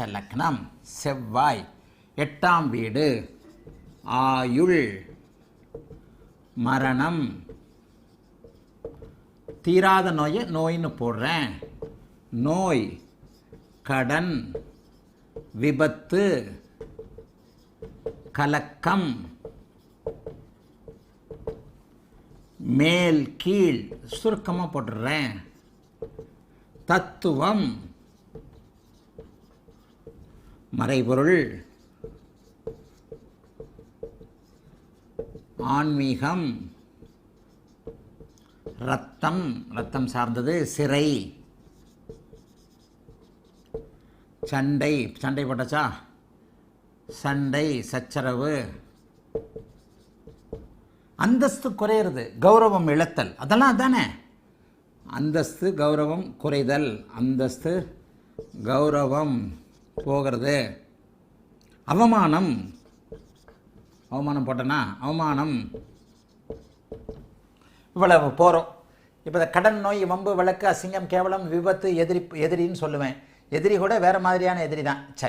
லக்னம் செவ்வாய். எட்டாம் வீடு. ஆயுள். மரணம். தீராத நோயை நோயின்னு போடுறேன். நோய். கடன். விபத்து. கலக்கம். மேல் கீழ் சுருக்கமாக போட்டுடுறேன். தத்துவம். மறைபொருள். ஆன்மீகம். ரத்தம் ரத்தம் சார்ந்தது சிறை. சண்டை. சண்டை போட்டாச்சா? சண்டை சச்சரவு. அந்தஸ்து குறையிறது. கௌரவம் இழத்தல். அதெல்லாம் தானே அந்தஸ்து கௌரவம் குறைதல். அந்தஸ்து கௌரவம். போகிறது. அவமானம். அவமானம் போட்டனா அவமானம். இவ்வளவு போகிறோம் இப்போ இந்த கடன் நோய் வம்பு வழக்கு அசிங்கம் கேவலம் விபத்து எதிரி எதிரின்னு சொல்லுவேன். எதிரி கூட வேறு மாதிரியான எதிரி தான். சரி.